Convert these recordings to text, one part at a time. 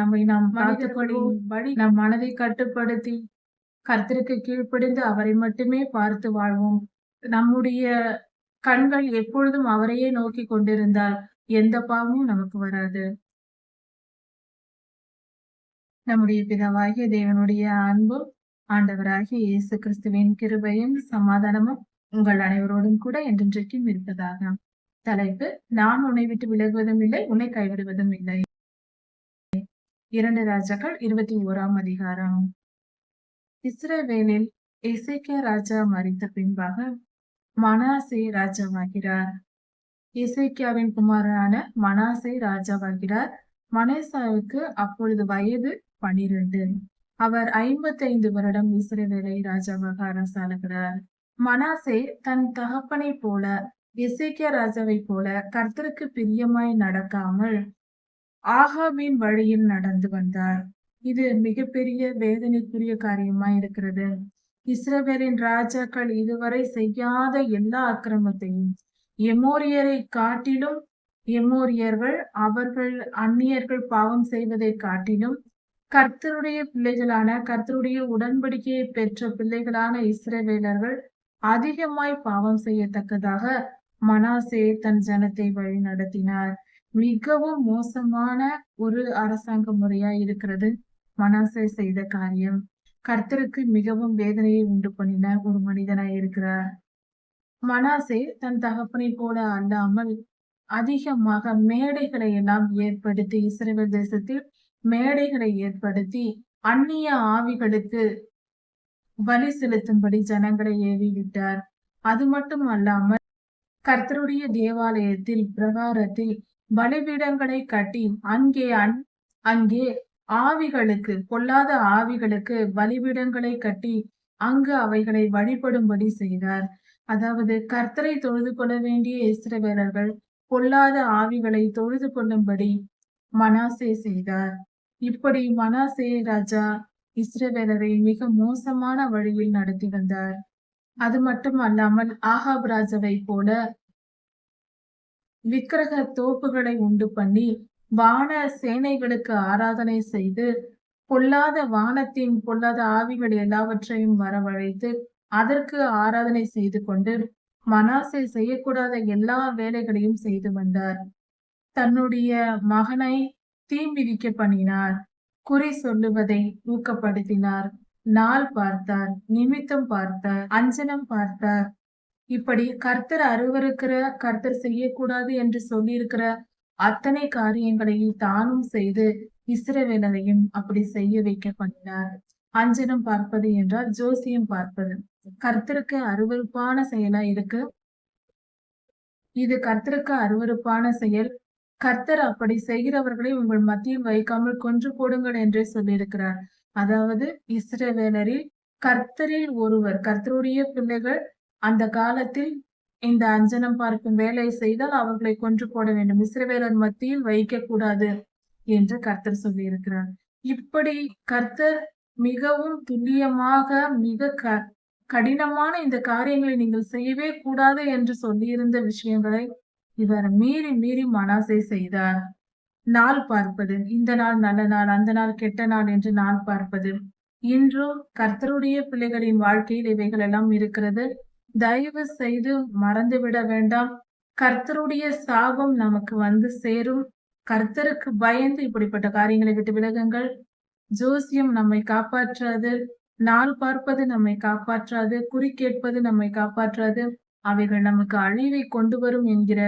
நம்மை நாம் காத்துக்கொள்ளும் வழி நம் மனதை கட்டுப்படுத்தி கர்த்தருக்கு கீழ்ப்படிந்து அவரை மட்டுமே பார்த்து வாழ்வோம். நம்முடைய கண்கள் எப்பொழுதும் அவரையே நோக்கி கொண்டிருந்தால் எந்த பாவமும் நமக்கு வராது. நம்முடைய பிதாவாகிய தேவனுடைய அன்பும் ஆண்டவராகிய இயேசு கிறிஸ்துவின் கிருபையும் சமாதானமும் உங்கள் அனைவரோடும் கூட என்றென்றைக்கும் இருப்பதாக. தலைப்பு நான் உன்னை விட்டு விலகுவதும் இல்லை உன்னை கைவிடுவதும் இல்லை. இரண்டு ராஜாக்கள் இருபத்தி ஓராம் அதிகாரம். இஸ்ரேவேலில் இசைக்கிய ராஜா மறித்த பின்பாக மனாசே ராஜாவாகிறார். இசைக்கியாவின் குமாரனான மனாசே ராஜாவாகிறார். மனேசாவுக்கு அப்பொழுது வயது பனிரெண்டு. அவர் ஐம்பத்தைந்து வருடம் இஸ்ரேவேலை ராஜாவாக அரசாளுகிறார். மனாசே தன் தகப்பனை போல இசைக்கிய ராஜாவை போல கர்த்தருக்கு பிரியமாய் நடக்காமல் ஆகாவின் வழியில் நடந்து வந்தார். இது மிகப்பெரிய வேதனைக்குரிய காரியமா இருக்கிறது. இஸ்ரவேலின் ராஜாக்கள் இதுவரை செய்யாத எல்லா அக்கிரமத்தையும் எமோரியரை காட்டிலும் எமோரியர்கள் அவர்கள் அந்நியர்கள் பாவம் செய்வதை காட்டிலும் கர்த்தருடைய பிள்ளைகளான கர்த்தருடைய உடன்படிக்கையை பெற்ற பிள்ளைகளான இஸ்ரவேலர்கள் அதிகமாய் பாவம் செய்யத்தக்கதாக மனாசே தன் ஜனத்தை வழி நடத்தினார் மிகவும் மோசமான ஒரு அரசாங்க முறையா இருக்கிறது. மனசை செய்த காரியம். கர்த்தருக்கு மிகவும் வேதனையை உண்டு பண்ணின ஒரு மனிதனாய் இருக்கிறார். மனாசே தன் தகப்பனை போல அல்லாமல் அதிகமாக மேடைகளை எல்லாம் ஏற்படுத்தி இஸ்ரேல் தேசத்தில் மேடைகளை ஏற்படுத்தி அந்நிய ஆவிகளுக்கு பலி செலுத்தும்படி ஜனங்களை ஏவி விட்டார் அது மட்டும் அல்லாமல் கர்த்தருடைய தேவாலயத்தில் பிரகாரத்தில் பலிபீடங்களை கட்டி அங்கே அன் அங்கே ஆவிகளுக்கு பொல்லாத ஆவிகளுக்கு பலிபீடங்களை கட்டி அங்கு அவைகளை வழிபடும்படி செய்தார். அதாவது கர்த்தரை தொழுது கொள்ள வேண்டிய இஸ்ரவேலர்கள் பொல்லாத ஆவிகளை தொழுது கொள்ளும்படி மனாசே செய்தார். இப்படி மனாசே ராஜா இஸ்ரவேலரை மிக மோசமான வழியில் நடத்தி வந்தார். அது மட்டும் அல்லாமல் ஆகாப் ராஜாவை போல விக்கிரக தோப்புகளை உண்டு பண்ணி வான சேனைகளுக்கு ஆராதனை செய்து பொல்லாத வானத்தின் பொல்லாத ஆவிகள் எல்லாவற்றையும் வரவழைத்து அதற்கு ஆராதனை செய்து கொண்டு மனாசே செய்யக்கூடாத எல்லா வேலைகளையும் செய்து வந்தார். தன்னுடைய மகனை தீம்பிதிக்க பண்ணினார். குறி சொல்லுவதை ஊக்கப்படுத்தினார். நாள் பார்த்தார். நிமித்தம் பார்த்தார். அஞ்சனம் பார்த்தார். இப்படி கர்த்தர் அருவருக்கிற கர்த்தர் செய்யக்கூடாது என்று சொல்லியிருக்கிற அத்தனை காரியங்களையும் தானும் செய்து இஸ்ரவேலரையும் அப்படி செய்ய வைக்க பண்ணினார். அஞ்சனம் பார்ப்பது என்றால் ஜோசியம் பார்ப்பது. கர்த்தருக்கு அருவருப்பான செயலா இருக்கு? இது கர்த்தருக்கு அருவருப்பான செயல். கர்த்தர் அப்படி செய்கிறவர்களை உங்கள் மத்தியில் வைக்காமல் கொன்று போடுங்கள் என்றே சொல்லியிருக்கிறார். அதாவது இஸ்ரவேலரில் கர்த்தரில் ஒருவர் கர்த்தருடைய பிள்ளைகள் அந்த காலத்தில் இந்த அஞ்சனம் பார்க்கும் வேலை செய்தால் அவர்களை கொன்று போட வேண்டும். இஸ்ரவேலர் மத்தியில் வைக்க கூடாது என்று கர்த்தர் சொல்லியிருக்கிறார். இப்படி கர்த்தர் மிகவும் துல்லியமாக மிக க கடினமான இந்த காரியங்களை நீங்கள் செய்யவே கூடாது என்று சொல்லியிருந்த விஷயங்களை இவர் மீறி மீறி மனாசை செய்தார். நாள் பார்ப்பது இந்த நாள் நல்ல நாள் அந்த நாள் கெட்ட நாள் என்று நாள் பார்ப்பது. இன்றும் கர்த்தருடைய பிள்ளைகளின் வாழ்க்கையில் இவைகள் எல்லாம் இருக்கிறது. தயவு செய்து மறந்துவிட வேண்டாம். கர்த்தருடைய சாபம் நமக்கு வந்து சேரும். கர்த்தருக்கு பயந்து இப்படிப்பட்ட காரியங்களை விட்டு விலகுங்கள். ஜோசியம் நம்மை காப்பாற்றாது. நாள் பார்ப்பது நம்மை காப்பாற்றாது. குறி கேட்பது நம்மை காப்பாற்றாது. அவைகள் நமக்கு அழிவை கொண்டு வரும் என்கிற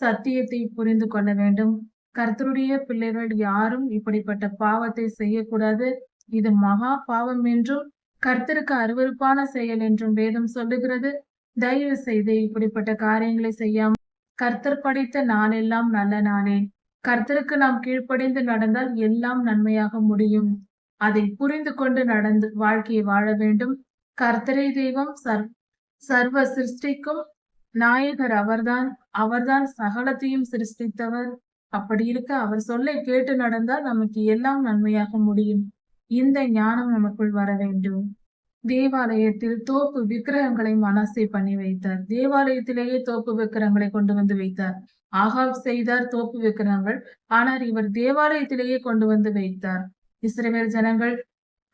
சத்தியத்தை புரிந்து கொள்ள வேண்டும். கர்த்தருடைய பிள்ளைகள் யாரும் இப்படிப்பட்ட பாவத்தை செய்யக்கூடாது. இது மகா பாவம் என்றும் கர்த்தருக்கு அருவருப்பான செயல் என்றும் வேதம் சொல்லுகிறது. தயவு செய்து இப்படிப்பட்ட காரியங்களை செய்யாம கர்த்தர் படைத்த நாளெல்லாம் நல்ல நாளே. கர்த்தருக்கு நாம் கீழ்ப்படிந்து நடந்தால் எல்லாம் நன்மையாக முடியும். அதை புரிந்து கொண்டு நடந்து வாழ்க்கையை வாழ வேண்டும். கர்த்தரை தெய்வம் சர் சர்வ சிருஷ்டிக்கும் நாயகர் அவர்தான். அவர்தான் சகலத்தையும் சிருஷ்டித்தவர். அப்படி இருக்க அவர் சொல்லை கேட்டு நடந்தால் நமக்கு எல்லாம் நன்மையாக முடியும். இந்த ஞானம் நமக்குள் வர வேண்டும். தேவாலயத்தில் தோப்பு விக்கிரகங்களை மனசை பண்ணி வைத்தார். தேவாலயத்திலேயே தோப்பு விக்கிரகங்களை கொண்டு வந்து வைத்தார். ஆகாப் செய்தார் தோப்பு விக்கிரகங்கள். ஆனால் இவர் தேவாலயத்திலேயே கொண்டு வந்து வைத்தார். இஸ்ரேல் ஜனங்கள்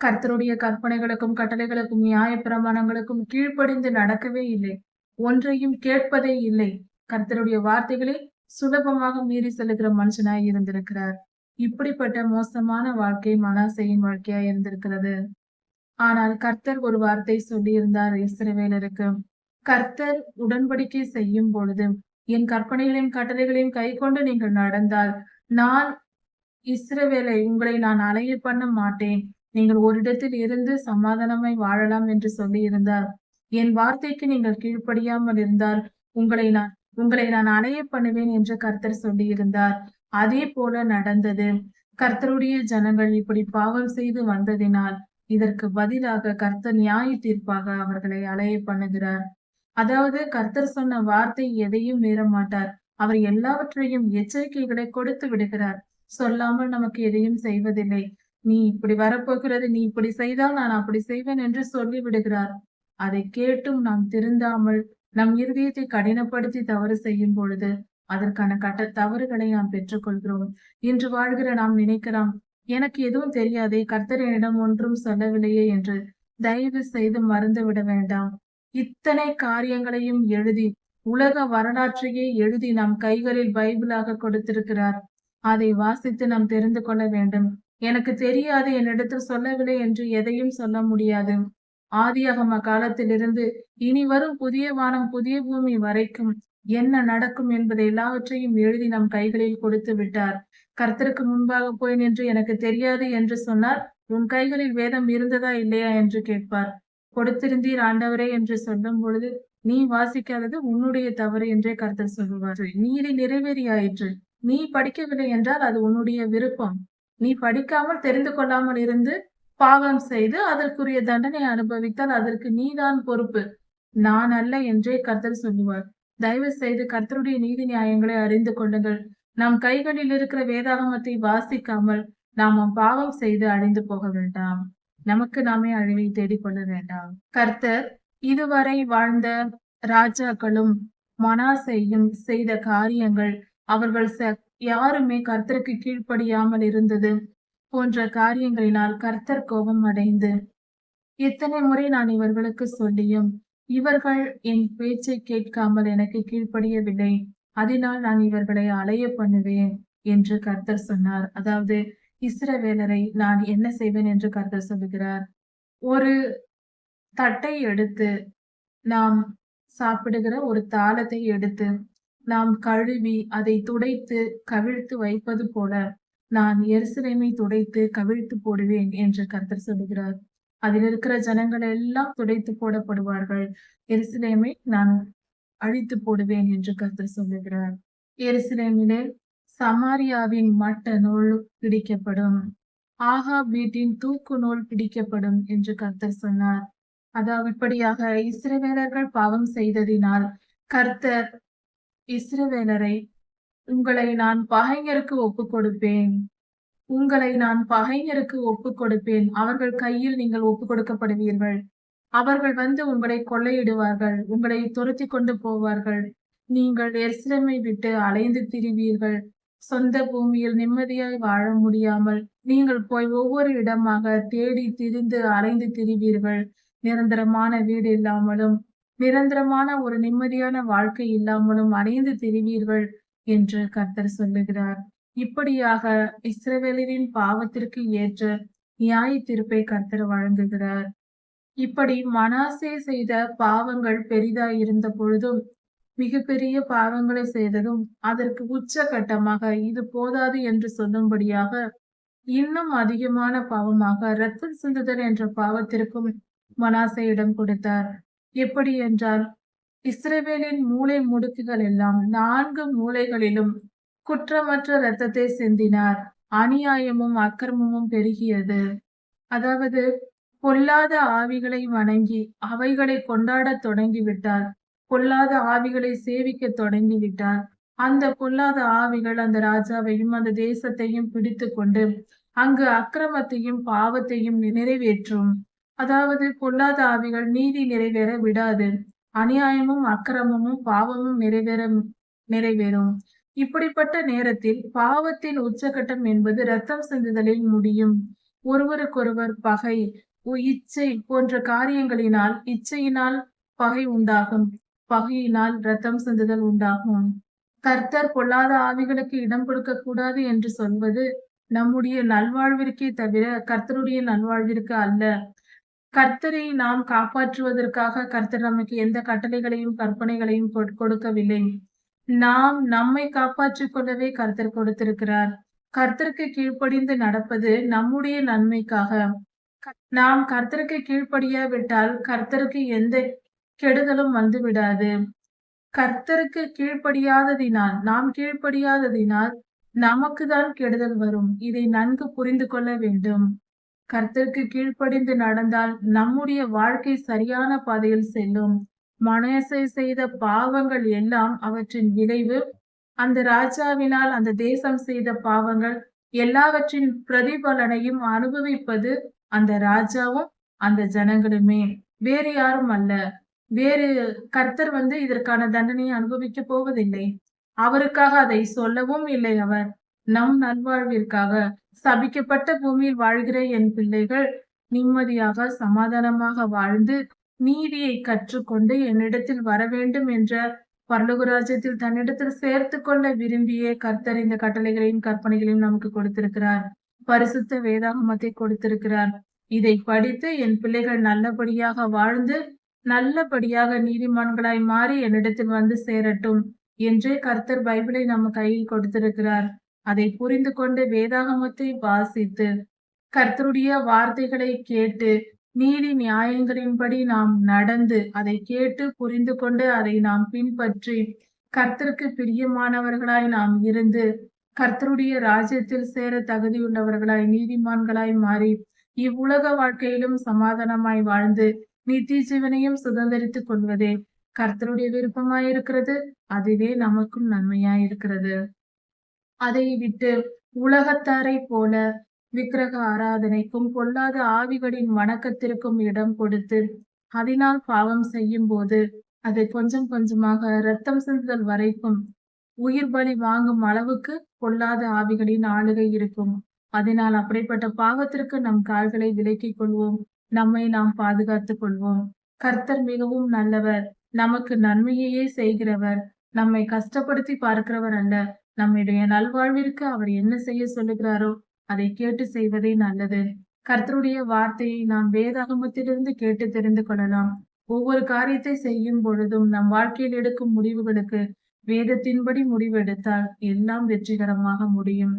கர்த்தருடைய கற்பனைகளுக்கும் கட்டளைகளுக்கும் நியாய பிரமாணங்களுக்கும் கீழ்ப்படிந்து நடக்கவே இல்லை. ஒன்றையும் கேட்பதே இல்லை. கர்த்தருடைய வார்த்தைகளை சுலபமாக மீறி செல்லுகிற மனுஷனாய் இருந்திருக்கிறார். இப்படிப்பட்ட மோசமான வாழ்க்கை மனாசையின் வாழ்க்கையா இருந்திருக்கிறது. ஆனால் கர்த்தர் ஒரு வார்த்தை சொல்லியிருந்தார் இஸ்ரவேலருக்கு கர்த்தர் உடன்படிக்கை செய்யும் பொழுது என் கற்பனைகளையும் கட்டளைகளையும் கை கொண்டு நீங்கள் நடந்தால் நான் இஸ்ரவேலை உங்களை நான் அலைய பண்ண மாட்டேன். நீங்கள் ஒரு இடத்தில் இருந்து சமாதானமாய் வாழலாம் என்று சொல்லி இருந்தார் என் வார்த்தைக்கு நீங்கள் கீழ்ப்படியாமல் இருந்தால் உங்களை நான் உங்களை நான் அலைய பண்ணுவேன் என்று கர்த்தர் சொல்லி இருந்தார் அதே போல நடந்தது. கர்த்தருடைய ஜனங்கள் இப்படி பாவம் செய்து வந்ததினால் இதற்கு பதிலாக கர்த்தர் நியாய தீர்ப்பாக அவர்களை அலைய பண்ணுகிறார். அதாவது கர்த்தர் சொன்ன வார்த்தை எதையும் மீற மாட்டார் அவர் எல்லாவற்றையும் எச்சரிக்கைகளை கொடுத்து விடுகிறார். சொல்லாமல் நமக்கு எதையும் செய்வதில்லை. நீ இப்படி வரப்போகிறது நீ இப்படி செய்தால் நான் அப்படி செய்வேன் என்று சொல்லி விடுகிறார். அதை கேட்டும் நாம் திருந்தாமல் நம் இருதயத்தை கடினப்படுத்தி தவறு செய்யும் பொழுது அதற்கான கட்ட தவறுகளை நாம் பெற்றுக்கொள்கிறோம். இன்று வாழ்கிற நாம் நினைக்கலாம் எனக்கு எதுவும் தெரியாதே கர்த்தர் என்னிடம் ஒன்றும் சொல்லவில்லையே என்று தயவு செய்து மறந்து விட வேண்டாம். இத்தனை காரியங்களையும் எழுதி உலக வரலாற்றையே எழுதி நம் கைகளில் பைபிளாக கொடுத்திருக்கிறார். அதை வாசித்து நாம் தெரிந்து கொள்ள வேண்டும். எனக்கு தெரியாது என்னிடத்தில் சொல்லவில்லை என்று எதையும் சொல்ல முடியாது. ஆதியாகம காலத்திலிருந்து இனி வரும் புதிய வானம் புதிய பூமி வரைக்கும் என்ன நடக்கும் என்பதை எல்லாவற்றையும் எழுதி நம் கைகளில் கொடுத்து விட்டார். கர்த்தருக்கு முன்பாக போய் நின்று எனக்கு தெரியாது என்று சொன்னால் உன் கைகளில் வேதம் இருந்ததா இல்லையா என்று கேட்பார். கொடுத்திருந்தீர் ஆண்டவரே என்று சொல்லும் பொழுது நீ வாசிக்காதது உன்னுடைய தவறு என்றே கர்த்தர் சொல்லுவார். நீரை நிறைவேறியாயிற்று. நீ படிக்கவில்லை என்றால் அது உன்னுடைய விருப்பம். நீ படிக்காமல் தெரிந்து கொள்ளாமல் இருந்து பாவம் செய்து அதற்குரிய தண்டனை அனுபவித்தால் அதற்கு நீதான் பொறுப்பு. நான் அல்ல என்றே கர்த்தர் சொல்லுவார். தயவு செய்து கர்த்தருடைய நீதி நியாயங்களை அறிந்து கொள்ளுங்கள். நம் கைகளில் இருக்கிற வேதாகமத்தை வாசிக்காமல் நாம் பாவம் செய்து அழிந்து போக வேண்டாம். நமக்கு நாமே அழிவை தேடிக்கொள்ள வேண்டாம். கர்த்தர் இதுவரை வாழ்ந்த ராஜாக்களும் மனாசையும் செய்த காரியங்கள் அவர்கள் யாருமே கர்த்தருக்கு கீழ்ப்படியாமல் இருந்தது போன்ற காரியங்களினால் கர்த்தர் கோபம் அடைந்து எத்தனை முறை நான் இவர்களுக்கு சொல்லியும் இவர்கள் என் பேச்சை கேட்காமல் எனக்கு கீழ்ப்படியவில்லை. அதனால் நான் இவர்களை அலைய பண்ணுவேன் என்று கர்த்தர் சொன்னார். அதாவது இஸ்ரவேலரை நான் என்ன செய்வேன் என்று கர்த்தர் சொல்லுகிறார். ஒரு தட்டை எடுத்து நாம் சாப்பிடுகிற ஒரு தாளத்தை எடுத்து நாம் கழுவி அதை துடைத்து கவிழ்த்து வைப்பது போல நான் எருசலேமை துடைத்து கவிழ்த்து போடுவேன் என்று கர்த்தர் சொல்லுகிறார். அதில் இருக்கிற ஜனங்கள் எல்லாம் துடைத்து போடப்படுவார்கள். எருசலேமை நான் அழித்து போடுவேன் என்று கர்த்தர் சொல்லுகிறார். எருசலேமிலே சமாரியாவின் மட்ட நூல் பிடிக்கப்படும் ஆகா வீட்டின் தூக்கு நூல் பிடிக்கப்படும் என்று கர்த்தர் சொன்னார். அதாவது இப்படியாக இஸ்ரவேலர்கள் பாவம் செய்ததினால் கர்த்தர் இஸ்ரவேலரை உங்களை நான் பகைஞருக்கு ஒப்பு கொடுப்பேன் உங்களை நான் பகைஞருக்கு ஒப்புக் கொடுப்பேன் அவர்கள் கையில் நீங்கள் ஒப்புக் கொடுக்கப்படுவீர்கள் அவர்கள் வந்து உங்களை கொள்ளையிடுவார்கள். உங்களை துரத்தி கொண்டு போவார்கள். நீங்கள் எரிசிலமை விட்டு அலைந்து திரிவீர்கள். சொந்த பூமியில் நிம்மதியாய் வாழ முடியாமல் நீங்கள் போய் ஒவ்வொரு இடமாக தேடி திரிந்து அலைந்து திரிவீர்கள். நிரந்தரமான வீடு இல்லாமலும் நிரந்தரமான ஒரு நிம்மதியான வாழ்க்கை இல்லாமலும் அலைந்து திரிவீர்கள் என்று கர்த்தர் சொல்லுகிறார். இப்படியாக இஸ்ரவேலரின் பாவத்திற்கு ஏற்ற நியாய தீர்ப்பை கர்த்தர் வழங்குகிறார். இப்படி மனாசே செய்த பாவங்கள் பெரிதாய் இருந்த பொழுதும் மிகப்பெரிய பாவங்களை செய்ததும் அதற்கு உச்ச கட்டமாக இது போதாது என்று சொல்லும்படியாக இன்னும் அதிகமான பாவமாக ரத்தம் சிந்துதல் என்ற பாவத்திற்கும் மனாசே இடம் கொடுத்தார். எப்படி என்றால் இஸ்ரேவேலின் மூளை முடுக்குகள் எல்லாம் நான்கு மூளைகளிலும் குற்றமற்ற இரத்தத்தை சிந்தினார். அநியாயமும் அக்கிரமமும் பெருகியது. அதாவது பொல்லாத ஆவிகளை வணங்கி அவைகளை கொண்டாடத் தொடங்கிவிட்டார். பொல்லாத ஆவிகளை சேவிக்க தொடங்கிவிட்டார். அந்த பொல்லாத ஆவிகள் அந்த ராஜாவையும் அந்த தேசத்தையும் பிடித்து கொண்டு அங்கு அக்கிரமத்தையும் பாவத்தையும் நிறைவேற்றும். அதாவது பொல்லாத ஆவிகள் நீதி நிறைவேற விடாது. அநியாயமும் அக்கிரமமும் பாவமும் நிறைவேற நிறைவேறும். இப்படிப்பட்ட நேரத்தில் பாவத்தின் உச்சகட்டம் என்பது ரத்தம் சிந்துதலில் முடியும். ஒருவருக்கொருவர் பகை இச்சை போன்ற காரியங்களினால் இச்சையினால் பகை உண்டாகும். பகையினால் ரத்தம் சிந்துதல் உண்டாகும். கர்த்தர் பொல்லாத ஆவிகளுக்கு இடம் கொடுக்க கூடாது என்று சொல்வது நம்முடைய நல்வாழ்விற்கே தவிர கர்த்தருடைய நல்வாழ்விற்கு அல்ல. கர்த்தரை நாம் காப்பாற்றுவதற்காக கர்த்தர் நமக்கு எந்த கட்டளைகளையும் கற்பனைகளையும் கொ- கொடுக்கவில்லை. நாம் நம்மை காப்பாற்றிக் கொள்ளவே கர்த்தர் கொடுத்திருக்கிறார். கர்த்தருக்கு கீழ்ப்படிந்து நடப்பது நம்முடைய நன்மைக்காக. நாம் கர்த்தருக்கு கீழ்ப்படியாவிட்டால் கர்த்தருக்கு எந்த கெடுதலும் வந்து விடாது கர்த்தருக்கு கீழ்ப்படியாததினால் நாம் கீழ்ப்படியாததினால் நமக்கு தான் கெடுதல் வரும். இதை நன்கு புரிந்து கொள்ள வேண்டும். கர்த்தருக்கு கீழ்ப்படிந்து நடந்தால் நம்முடைய வாழ்க்கை சரியான பாதையில் செல்லும். மனசை செய்த பாவங்கள் எல்லாம் அவற்றின் விளைவு. அந்த ராஜாவினால் அந்த தேசம் செய்த பாவங்கள் எல்லாவற்றின் பிரதிபலனையும் அனுபவிப்பது அந்த ராஜாவும் அந்த ஜனங்களுமே. வேறு யாரும் அல்ல. வேறு கர்த்தர் வந்து இதற்கான தண்டனையை அனுபவிக்க போவதில்லை. அவருக்காக அதை சொல்லவும் இல்லை அவர். நம் நல்வாழ்விற்காக சபிக்கப்பட்ட பூமியில் வாழ்கிற என் பிள்ளைகள் நிம்மதியாக சமாதானமாக வாழ்ந்து நீதியை கற்றுக்கொண்டு என்னிடத்தில் வர வேண்டும் என்ற பரலகுராஜ்யத்தில் தன்னிடத்தில் சேர்த்து கொள்ள விரும்பிய கர்த்தர் இந்த கட்டளைகளையும் கற்பனைகளையும் நமக்கு கொடுத்திருக்கிறார். பரிசுத்த வேதாகமத்தை கொடுத்திருக்கிறார். இதை படித்து என் பிள்ளைகள் நல்லபடியாக வாழ்ந்து நல்லபடியாக நீதிமான்களாய் மாறி என்னிடத்தில் வந்து சேரட்டும் என்றே கர்த்தர் பைபிளை நம்ம கையில் கொடுத்திருக்கிறார். அதை புரிந்து கொண்டு வேதாகமத்தை வாசித்து கர்த்தருடைய வார்த்தைகளை கேட்டு நீதி நியாயங்களின்படி நாம் நடந்து அதை கேட்டு புரிந்து கொண்டு அதை நாம் பின்பற்றி கர்த்தருக்கு பிரியமானவர்களாய் நாம் இருந்து கர்த்தருடைய ராஜ்யத்தில் சேர தகுதியுள்ளவர்களாய் நீதிமான்களாய் மாறி இவ்வுலக வாழ்க்கையிலும் சமாதானமாய் வாழ்ந்து நித்திய ஜீவனையும் சுதந்திரித்துக் கொள்வதே கர்த்தருடைய விருப்பமாயிருக்கிறது. அதுவே நமக்கும் நன்மையாயிருக்கிறது. அதை விட்டு உலகத்தாரை போல விக்கிரக ஆராதனைக்கும் பொல்லாத ஆவிகளின் வணக்கத்திற்கும் இடம் கொடுத்து அதனால் பாவம் செய்யும் போது அது கொஞ்சம் கொஞ்சமாக ரத்தம் சிந்துதல் வரைக்கும் உயிர் பலி வாங்கும் அளவுக்கு பொல்லாத ஆவிகளின் ஆளுகை இருக்கும். அதனால் அப்படிப்பட்ட பாவத்திற்கு நம் கால்களை விலக்கிக் கொள்வோம். நம்மை நாம் பாதுகாத்துக் கொள்வோம். கர்த்தர் மிகவும் நல்லவர். நமக்கு நன்மையையே செய்கிறவர். நம்மை கஷ்டப்படுத்தி பார்க்கிறவர் அல்ல. நம்முடைய நல்வாழ்விற்கு அவர் என்ன செய்ய சொல்லுகிறாரோ அதை கேட்டு செய்வதே நல்லது. கர்த்தருடைய வார்த்தையை நாம் வேதாகமத்திலிருந்து கேட்டு தெரிந்து கொள்ளலாம். ஒவ்வொரு காரியத்தை செய்யும் பொழுதும் நம் வாழ்க்கையில் எடுக்கும் முடிவுகளுக்கு வேதத்தின்படி முடிவெடுத்தால் எல்லாம் வெற்றிகரமாக முடியும்.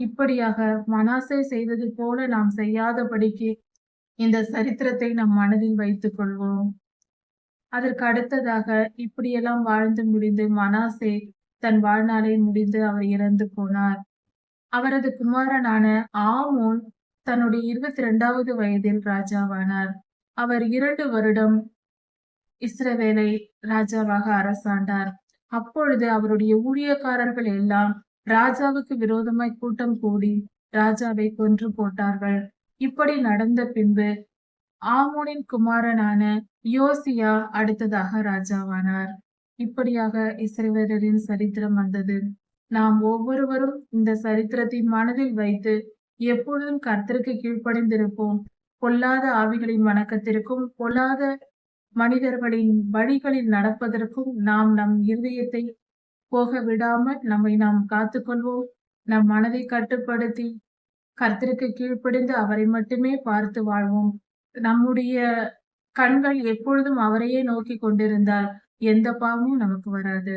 இப்படியாக மனாசை செய்தது போல நாம் செய்யாதபடிக்கு இந்த சரித்திரத்தை நம் மனதில் வைத்துக் கொள்வோம். அதற்கு அடுத்ததாக இப்படியெல்லாம் வாழ்ந்து முடிந்து மனாசே தன் வாழ்நாளை முடிந்து அவர் இறந்து போனார். அவரது குமாரனான ஆமோன் தன்னுடைய இருபத்தி இரண்டாவது வயதில் ராஜாவானார். அவர் இரண்டு வருடம் இஸ்ரவேலை ராஜாவாக அரசாண்டார். அப்பொழுது அவருடைய ஊழியக்காரர்கள் எல்லாம் ராஜாவுக்கு விரோதமாய் கூட்டம் கூடி ராஜாவை கொன்று போட்டார்கள். இப்படி நடந்த பின்பு ஆமோனின் குமாரனான யோசியா அடுத்ததாக ராஜாவானார். இப்படியாக இஸ்ரேவேலரின் சரித்திரம் வந்தது. நாம் ஒவ்வொருவரும் இந்த சரித்திரத்தை மனதில் வைத்து எப்பொழுதும் கர்த்தருக்கு கீழ்ப்படைந்திருப்போம். பொல்லாத ஆவிகளின் வணக்கத்திற்கும் பொல்லாத மனிதர்களின் வழிகளில் நடப்பதற்கும் நாம் நம் இருதயத்தை போக விடாமல் நம்மை நாம் காத்துக்கொள்வோம். நம் மனதை கட்டுப்படுத்தி கர்த்தருக்கு கீழ்ப்படிந்து அவரை மட்டுமே பார்த்து வாழ்வோம். நம்முடைய கண்கள் எப்பொழுதும் அவரையே நோக்கி கொண்டிருந்தால் எந்த பாவமும் நமக்கு வராது.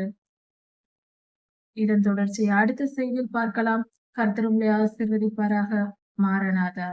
இதன் தொடர்ச்சியை அடுத்த செய்தியில் பார்க்கலாம். கர்த்தர் உங்களை ஆசீர்வதிப்பாராக. மாறனாதா.